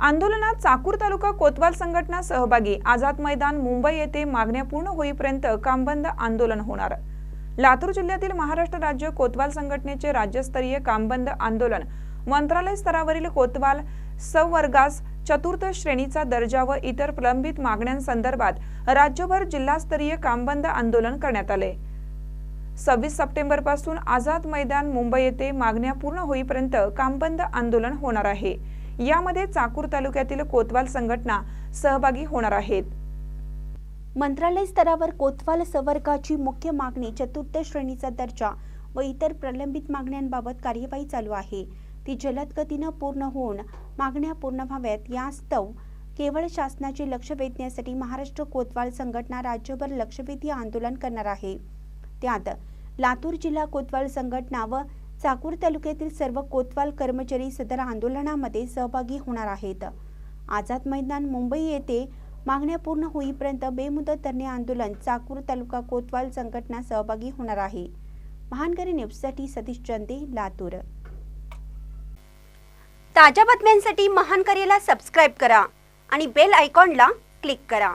आंदोलनात चाकूर तालुका कोतवाल संघटना सहभागी आझाद मैदान मुंबई येथे मागण्या पूर्ण होईपर्यंत कामबंद आंदोलन होणार. लातूर जिल्ह्यातील महाराष्ट्र राज्य कोतवाल संघटनेचे राज्यस्तरीय कामबंद आंदोलन मंत्रालय स्तरावरील कोतवाल संवर्गास चतुर्थ श्रेणीचा दर्जा व इतर प्रलंबित मागण्यांसंदर्भात राज्यभर जिल्हास्तरीय कामबंद आंदोलन करण्यात आले. सव्वीस सप्टेंबरपासून आझाद मैदान मुंबई येथे मागण्या पूर्ण होईपर्यंत कामबंद आंदोलन होणार आहे. यामध्ये चाकूर तालुक्यातील कोतवाल संघटना सहभागी होणार आहेत. मंत्रालय स्तरावर कोतवाल संवर्गाची मुख्य मागणी चतुर्थ श्रेणीचा दर्जा व इतर प्रलंबित मागण्यांबाबत कार्यवाही चालू आहे. ती जलद गतीनं पूर्ण होऊन मागण्या पूर्ण व्हाव्यात यास्तव केवळ शासनाचे लक्ष वेधण्यासाठी महाराष्ट्र कोतवाल संघटना राज्यभर लक्षवेधी आंदोलन करणार आहे. त्यात लातूर जिल्हा कोतवाल संघटना व चाकूर तालुक्यातील सर्व कोतवाल कर्मचारी सदर आंदोलनामध्ये सहभागी होणार आहेत. आझाद मैदान मुंबई येथे मागण्या पूर्ण होईपर्यंत बेमुदत धरणे आंदोलन चाकूर तालुका कोतवाल संघटना सहभागी होणार आहे. महानगरी न्यूजसाठी सतीश चंदे लातूर. ताज्या बातम्यांसाठी महानकरीला सबस्क्राईब करा आणि बेल आयकॉनला क्लिक करा.